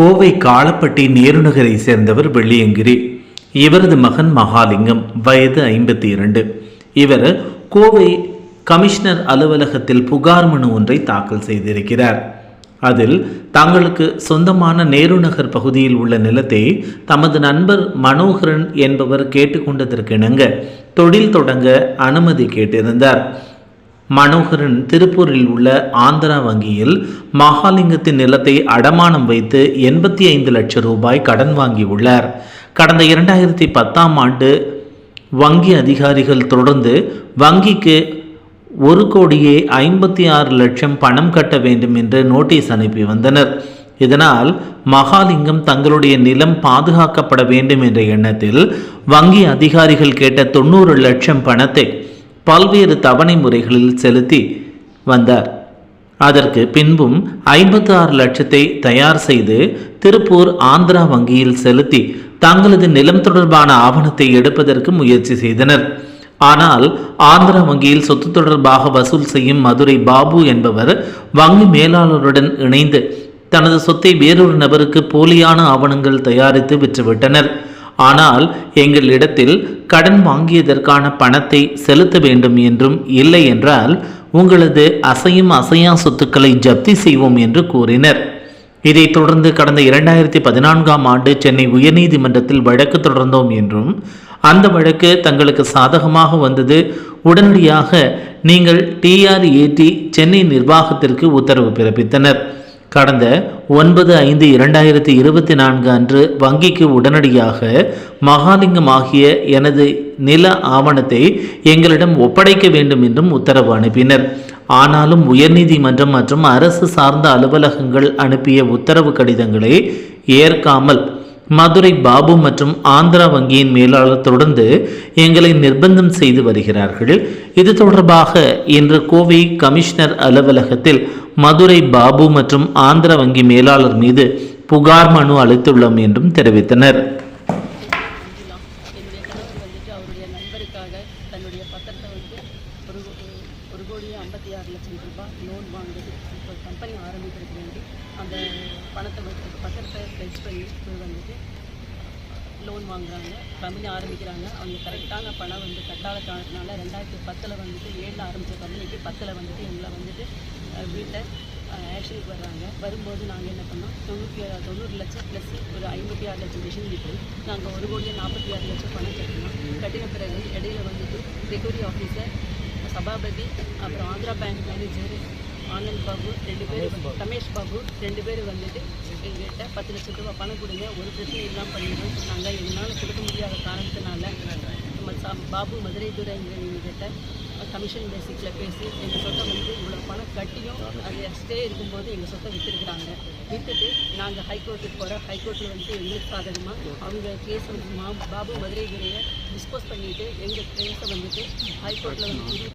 கோவை காலப்பட்டி நேருநகரை சேர்ந்தவர் வெள்ளியங்கிரி. இவரது மகன் மகாலிங்கம் வயது ஐம்பத்தி இரண்டு இவர் கோவை கமிஷனர் அலுவலகத்தில் புகார் மனு ஒன்றை தாக்கல் செய்திருக்கிறார். அதில் தங்களுக்கு சொந்தமான நேருநகர் பகுதியில் உள்ள நிலத்தை தமது நண்பர் மனோகரன் என்பவர் கேட்டுக்கொண்டதற்கிணங்க தொழில் தொடங்க அனுமதி கேட்டிருந்தார். மனோகரன் திருப்பூரில் உள்ள ஆந்திரா வங்கியில் மகாலிங்கத்தின் நிலத்தை அடமானம் வைத்து எண்பத்தி ஐந்து லட்சம் ரூபாய் கடன் வாங்கியுள்ளார். கடந்த இரண்டாயிரத்தி பத்தாம் ஆண்டு வங்கி அதிகாரிகள் தொடர்ந்து வங்கிக்கு ஒரு கோடியே ஐம்பத்தி ஆறு லட்சம் பணம் கட்ட வேண்டும் என்று நோட்டீஸ் அனுப்பி வந்தனர். இதனால் மகாலிங்கம் தங்களுடைய நிலம் பாதுகாக்கப்பட வேண்டும் என்ற எண்ணத்தில் வங்கி அதிகாரிகள் கேட்ட தொண்ணூறு லட்சம் பணத்தை பல்வேறு தவணை முறைகளில் செலுத்தி வந்தார். அதற்கு பின்பும் ஐம்பத்தி ஆறு லட்சத்தை தயார் செய்து திருப்பூர் ஆந்திரா வங்கியில் செலுத்தி தங்களது நிலம் தொடர்பான ஆவணத்தை எடுப்பதற்கு முயற்சி செய்தனர். ஆனால் ஆந்திரா வங்கியில் சொத்து தொடர்பாக வசூல் செய்யும் மதுரை பாபு என்பவர் வங்கி மேலாளருடன் இணைந்து தனது சொத்தை வேறொரு நபருக்கு போலியான ஆவணங்கள் தயாரித்து விற்றுவிட்டனர். ஆனால் எங்களிடத்தில் கடன் வாங்கியதற்கான பணத்தை செலுத்த வேண்டும் என்றும் இல்லை என்றால் உங்களது அசையும் அசையா சொத்துக்களை ஜப்தி செய்வோம் என்று கூறினர். இதைத் தொடர்ந்து கடந்த இரண்டாயிரத்தி பதினான்காம் ஆண்டு சென்னை உயர்நீதிமன்றத்தில் வழக்கு தொடர்ந்தோம் என்றும் அந்த வழக்கு தங்களுக்கு சாதகமாக வந்தது. உடனடியாக நீங்கள் டிஆர்ஏடி சென்னை நிர்வாகத்திற்கு உத்தரவு பிறப்பித்தனர். கடந்த ஒன்பது ஐந்து இரண்டாயிரத்தி இருபத்தி நான்கு அன்று வங்கிக்கு உடனடியாக மகாலிங்கம் ஆகிய எனது நில ஆவணத்தை எங்களிடம் ஒப்படைக்க வேண்டும் என்றும் உத்தரவு அனுப்பினர். ஆனாலும் உயர்நீதிமன்றம் மற்றும் அரசு சார்ந்த அலுவலகங்கள் அனுப்பிய உத்தரவு கடிதங்களை ஏற்காமல் மதுரை பாபு மற்றும் ஆந்திரா வங்கியின் மேலாளர் தொடர்ந்து எங்களை நிர்பந்தம் செய்து வருகிறார்கள். இது தொடர்பாக இன்று கோவை கமிஷனர் அலுவலகத்தில் மதுரை பாபு மற்றும் ஆந்திரா வங்கி மேலாளர் மீது புகார் மனு அளித்துள்ளோம் என்றும் தெரிவித்தனர். ஐம்பத்தி ஆறு லட்சம் ரூபாய் லோன் வாங்குறது. இப்போ கம்பெனி ஆரம்பிக்கிறதுக்கு வேண்டி அந்த பணத்தை வந்து பத்திரத்தை பிளெஜ் பண்ணி வந்துட்டு லோன் வாங்குறாங்க. கம்பெனி ஆரம்பிக்கிறாங்க. அவங்க கரெக்டான பணம் வந்து கட்டாத காரணத்தினால ரெண்டாயிரத்தி பத்தில் வந்துட்டு ஏழில் ஆரம்பித்த கம்பெனிக்கு பத்தில் வந்துட்டு எங்களை வந்துட்டு வீட்டில் ஆக்ஷனுக்கு வர்றாங்க. வரும்போது நாங்கள் என்ன பண்ணோம்? தொண்ணூற்றி ஆறு தொண்ணூறு லட்சம் ப்ளஸ் ஒரு ஐம்பத்தி ஆறு லட்சம் மிஷின் விட்டு நாங்கள் ஒரு கோடியே நாற்பத்தி ஆறு லட்சம் பணம் கட்டினோம். கட்டின பிறகு இடையில வந்துட்டு ரெக்கவரி ஆஃபீஸர் சபாபதி அப்புறம் ஆந்திரா பேங்க் மேனேஜர் ஆனந்த் பாபு ரெண்டு பேர் வந்து- ரமேஷ் பாபு ரெண்டு பேர் வந்துட்டு எங்ககிட்ட பத்து லட்சம் ரூபாய் பணம் கொடுங்க ஒரு பிரச்சனை இல்லாமல் பண்ணிடுறோம் சொன்னாங்க. எங்களால் கொடுக்க முடியாத காரணத்தினால நம்ம சா பாபு மதுரை துறைங்கிறவங்ககிட்ட கமிஷன் பேசிக்கில் பேசி எங்கள் சொத்தை வந்து இவ்வளோ பணம் கட்டியும் அது ஸ்டே இருக்கும்போது எங்கள் சொத்தை விற்றுருக்குறாங்க விற்றுட்டு நாங்கள் ஹைகோர்ட்டுக்கு போகிறோம் ஹைகோர்ட்டில் வந்துட்டு எங்களுக்கு சாதகமாக அவங்க கேஸ் வந்து மா பாபு மதுரை துறையை டிஸ்போஸ் பண்ணிவிட்டு எங்கள் கேஸை வந்துட்டு ஹைகோர்ட்டில் வந்து